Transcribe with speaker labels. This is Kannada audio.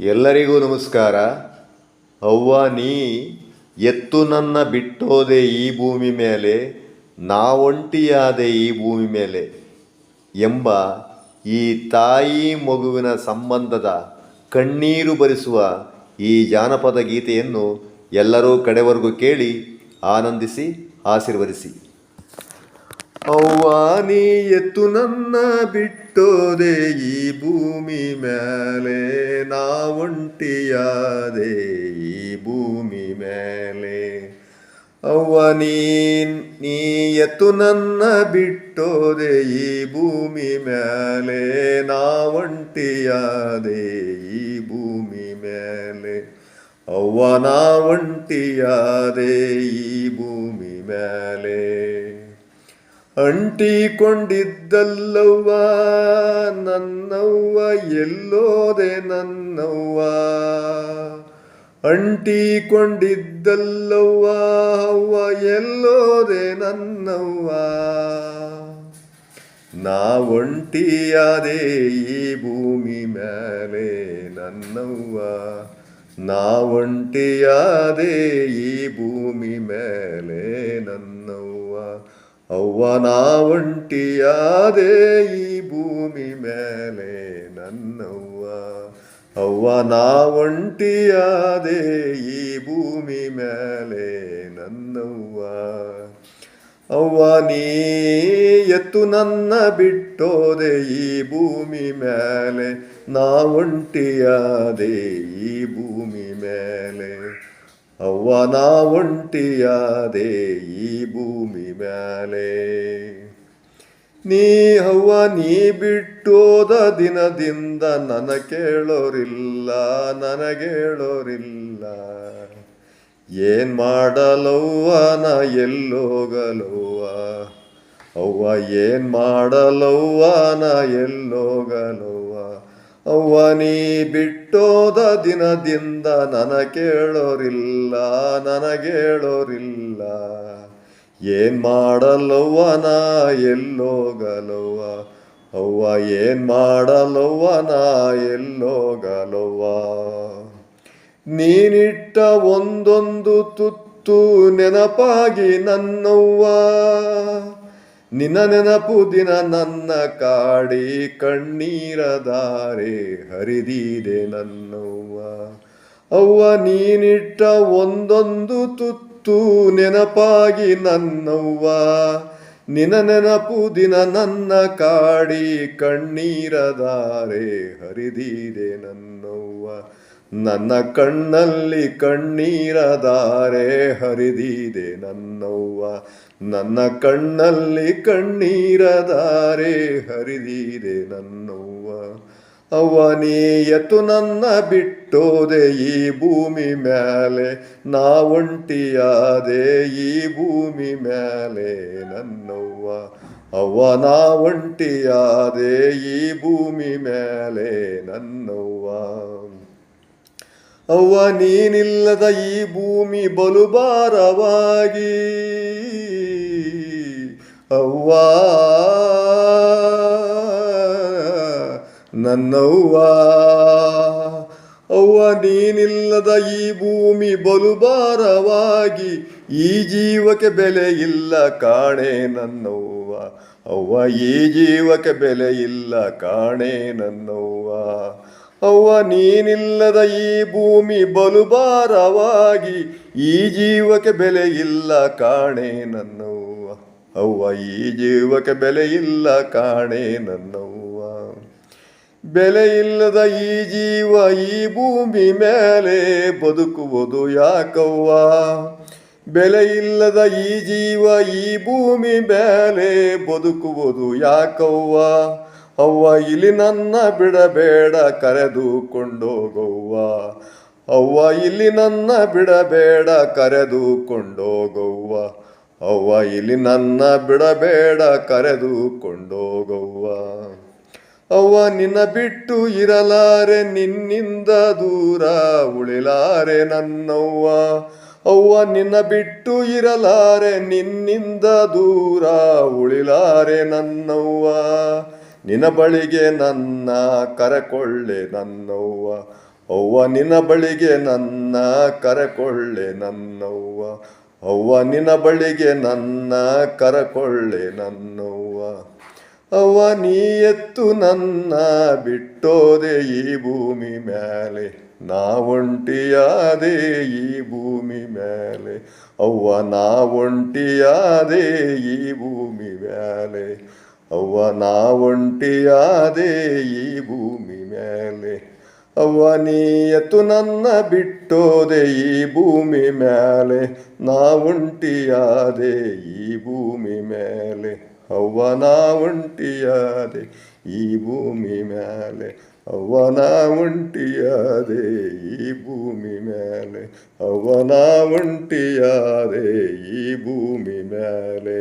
Speaker 1: ಎಲ್ಲರಿಗೂ ನಮಸ್ಕಾರ. ಅವ್ವ, ನೀ ಎತ್ತು ನನ್ನ ಬಿಟ್ಟೋದೆ ಈ ಭೂಮಿ ಮೇಲೆ ನಾವೊಂಟಿಯಾದೆ ಈ ಭೂಮಿ ಮೇಲೆ ಎಂಬ ಈ ತಾಯಿ ಮಗುವಿನ ಸಂಬಂಧದ ಕಣ್ಣೀರು ಬರಿಸುವ ಈ ಜಾನಪದ ಗೀತೆಯನ್ನು ಎಲ್ಲರೂ ಕಡೆವರೆಗೂ ಕೇಳಿ ಆನಂದಿಸಿ, ಆಶೀರ್ವದಿಸಿ. ಅವ್ವ, ನೀ ಎತ್ತು ನನ್ನ ಬಿಟ್ಟೋದೆ ಈ ಭೂಮಿ ಮೇಲೆ. ನಾ ಒಂಟಿಯಾದೆ ಈ ಭೂಮಿ ಮೇಲೆ. ಅವ್ವ, ನೀ ಎತ್ತು ನನ್ನ ಬಿಟ್ಟೋದೆ ಈ ಭೂಮಿ ಮೇಲೆ. ನಾ ಒಂಟಿಯಾದೆ ಈ ಭೂಮಿ ಮೇಲೆ. ಅವ್ವ, ನಾ ಒಂಟಿಯಾದೆ ಈ ಭೂಮಿ ಮೇಲೆ. ಅಂಟಿಕೊಂಡಿದ್ದಲ್ಲವ್ವ, ನನ್ನವ್ವ, ಎಲ್ಲೋದೆ ನನ್ನವ್ವ. ಅಂಟಿಕೊಂಡಿದ್ದಲ್ಲವ್ವ, ಅವ್ವ, ಎಲ್ಲೋದೆ ನನ್ನವ್ವ. ನಾ ಒಂಟಿಯಾದೆ ಈ ಭೂಮಿ ಮೇಲೆ ನನ್ನವ್ವ. ನಾ ಒಂಟಿಯಾದೆ ಈ ಭೂಮಿ ಮೇಲೆ ನನ್ನವ್ವ. ಅವ್ವ ನಾ ಒಂಟಿಯಾದೆ ಈ ಭೂಮಿ ಮೇಲೆ ನನ್ನವ್ವ. ಅವ್ವ ನಾ ಒಂಟಿಯಾದೆ ಈ ಭೂಮಿ ಮೇಲೆ ನನ್ನವ್ವ. ಅವ್ವ ನೀ ಎತ್ತು ನನ್ನ ಬಿಟ್ಟೋದೆ ಈ ಭೂಮಿ ಮೇಲೆ. ನಾ ಒಂಟಿಯಾದೆ ಈ ಭೂಮಿ ಮೇಲೆ. ಅವ್ವ ನಾ ಒಂಟಿಯಾದೆ ಈ ಭೂಮಿ ಮೇಲೆ ನೀ ಅವ್ವ, ನೀ ಬಿಟ್ಟೋದ ದಿನದಿಂದ ನನ ಕೇಳೋರಿಲ್ಲ ನನಗೇಳೋರಿಲ್ಲ. ಏನ್ ಮಾಡಲವ್ವನ ಎಲ್ಲೋಗಲವ್ವ? ಅವ್ವ, ಏನ್ ಮಾಡಲವ್ವನ ಎಲ್ಲೋಗಲವ್ವ? ಅವ್ವ, ನೀ ಬಿಟ್ಟೋದ ದಿನದಿಂದ ನನ ಕೇಳೋರಿಲ್ಲ ನನಗೇಳೋರಿಲ್ಲ. ಏನ್ ಮಾಡಲ್ವನ ಎಲ್ಲೋಗಲವ ಎಲ್ಲೋಗಲವ್ವ? ಅವ್ವ, ಏನ್ ಎಲ್ಲೋಗಲವ ಎಲ್ಲೋಗಲವ್ವ? ನೀನಿಟ್ಟ ಒಂದೊಂದು ತುತ್ತು ನೆನಪಾಗಿ ನನ್ನವ್ವ. ನಿನ್ನ ನೆನಪು ದಿನ ನನ್ನ ಕಾಡಿ ಕಣ್ಣೀರ ದಾರೆ ಹರಿದಿದೆ ನನ್ನವ್ವ ಅವ್ವ, ನೀನಿಟ್ಟ ಒಂದೊಂದು ತುತ್ತು ನೆನಪಾಗಿ ನನ್ನವ್ವ ನಿನ ನೆನಪು ದಿನ ನನ್ನ ಕಾಡಿ ಕಣ್ಣೀರ ದಾರೆ ಹರಿದಿದೆ ನನ್ನವ್ವ ನನ್ನ ಕಣ್ಣಲ್ಲಿ ಕಣ್ಣೀರ ದಾರೆ ಹರಿದಿದೆ ನನ್ನವ್ವ. ನನ್ನ ಕಣ್ಣಲ್ಲಿ ಕಣ್ಣೀರ ದಾರೆ ಹರಿದಿದೆ ನನ್ನವ್ವ. ಅವ್ವ, ನೀ ಎತ್ತು ನನ್ನ ಬಿಟ್ಟೋದೆ ಈ ಭೂಮಿ ಮ್ಯಾಲೆ. ನಾ ಒಂಟಿಯಾದೆ ಈ ಭೂಮಿ ಮ್ಯಾಲೆ ನನ್ನವ್ವ. ಅವ್ವ, ನಾ ಒಂಟಿಯಾದೆ ಈ ಭೂಮಿ ಮೇಲೆ ನನ್ನವ್ವ. ಅವ್ವ ನೀನಿಲ್ಲದ ಈ ಭೂಮಿ ಬಲು ಭಾರವಾಗಿ ಅವ್ವ, ನನ್ನವ್ವ. ಅವ್ವ ನೀನಿಲ್ಲದ ಈ ಭೂಮಿ ಬಲು ಭಾರವಾಗಿ ಈ ಜೀವಕ್ಕೆ ಬೆಲೆ ಇಲ್ಲ ಕಾಣೆ ನನ್ನವ್ವ. ಅವ್ವ, ಈ ಜೀವಕ್ಕೆ ಬೆಲೆ ಇಲ್ಲ ಕಾಣೆ ನನ್ನವ್ವ. ಅವ್ವ ನೀನಿಲ್ಲದ ಈ ಭೂಮಿ ಬಲು ಭಾರವಾಗಿ ಈ ಜೀವಕ್ಕೆ ಬೆಲೆ ಇಲ್ಲ ಕಾಣೆ ನನ್ನವ್ವ. ಅವ್ವ, ಈ ಜೀವಕ್ಕೆ ಬೆಲೆ ಇಲ್ಲ ಕಾಣೆ ನನ್ನವ್ವ. ಬೆಲೆ ಇಲ್ಲದ ಈ ಜೀವ ಈ ಭೂಮಿ ಮೇಲೆ ಬದುಕುವುದು ಯಾಕವ್ವ? ಬೆಲೆ ಇಲ್ಲದ ಈ ಜೀವ ಈ ಭೂಮಿ ಮೇಲೆ ಬದುಕುವುದು ಯಾಕವ್ವ? ಅವ್ವ ಇಲ್ಲಿ ನನ್ನ ಬಿಡಬೇಡ ಕರೆದುಕೊಂಡೋಗವ್ವ ಅವ್ವ ಇಲ್ಲಿ ನನ್ನ ಬಿಡಬೇಡ ಕರೆದುಕೊಂಡೋಗವ್ವ ಅವ್ವ ಇಲ್ಲಿ ನನ್ನ ಬಿಡಬೇಡ ಕರೆದುಕೊಂಡೋಗವ್ವ ಅವ್ವ ನಿನ್ನ ಬಿಟ್ಟು ಇರಲಾರೆ ನಿನ್ನಿಂದ ದೂರ ಉಳಿಲಾರೆ ನನ್ನವ್ವ. ಅವ್ವ ನಿನ್ನ ಬಿಟ್ಟು ಇರಲಾರೆ ನಿನ್ನಿಂದ ದೂರ ಉಳಿಲಾರೆ ನನ್ನವ್ವ. ನಿನ್ನ ಬಳಿಗೆ ನನ್ನ ಕರಕೊಳ್ಳೆ ನನ್ನವ್ವ. ಅವ್ವ, ನಿನ್ನ ಬಳಿಗೆ ನನ್ನ ಕರಕೊಳ್ಳೆ ನನ್ನವ್ವ. ಅವ್ವ, ನಿನ್ನ ಬಳಿಗೆ ನನ್ನ ಕರಕೊಳ್ಳೆ ನನ್ನವ್ವ. ಅವ್ವ, ನೀ ಎತ್ತು ನನ್ನ ಬಿಟ್ಟೋದೆ ಈ ಭೂಮಿ ಮೇಲೆ ನಾ ಒಂಟಿಯಾದೆ ಈ ಭೂಮಿ ಮೇಲೆ ಅವ್ವ, ನಾ ಒಂಟಿಯಾದೆ ಈ ಭೂಮಿ ಮೇಲೆ ಅವ್ವ, ನಾ ಒಂಟಿಯಾದೆ ಈ ಭೂಮಿ ಮೇಲೆ ಅವ್ವ, ನೀ ಎತ್ತು ನನ್ನ ಬಿಟ್ಟೋದೆ ಈ ಭೂಮಿ ಮೇಲೆ ನಾ ಒಂಟಿಯಾದೆ ಈ ಭೂಮಿ ಮೇಲೆ ಅವ್ವ, ನಾ ಒಂಟಿಯಾದೆ ಈ ಭೂಮಿ ಮೇಲೆ ಅವ್ವ, ನಾ ಒಂಟಿಯಾದೆ ಈ ಭೂಮಿ ಮೇಲೆ ಅವ್ವ, ನಾ ಒಂಟಿಯಾದೆ ಈ ಭೂಮಿ ಮೇಲೆ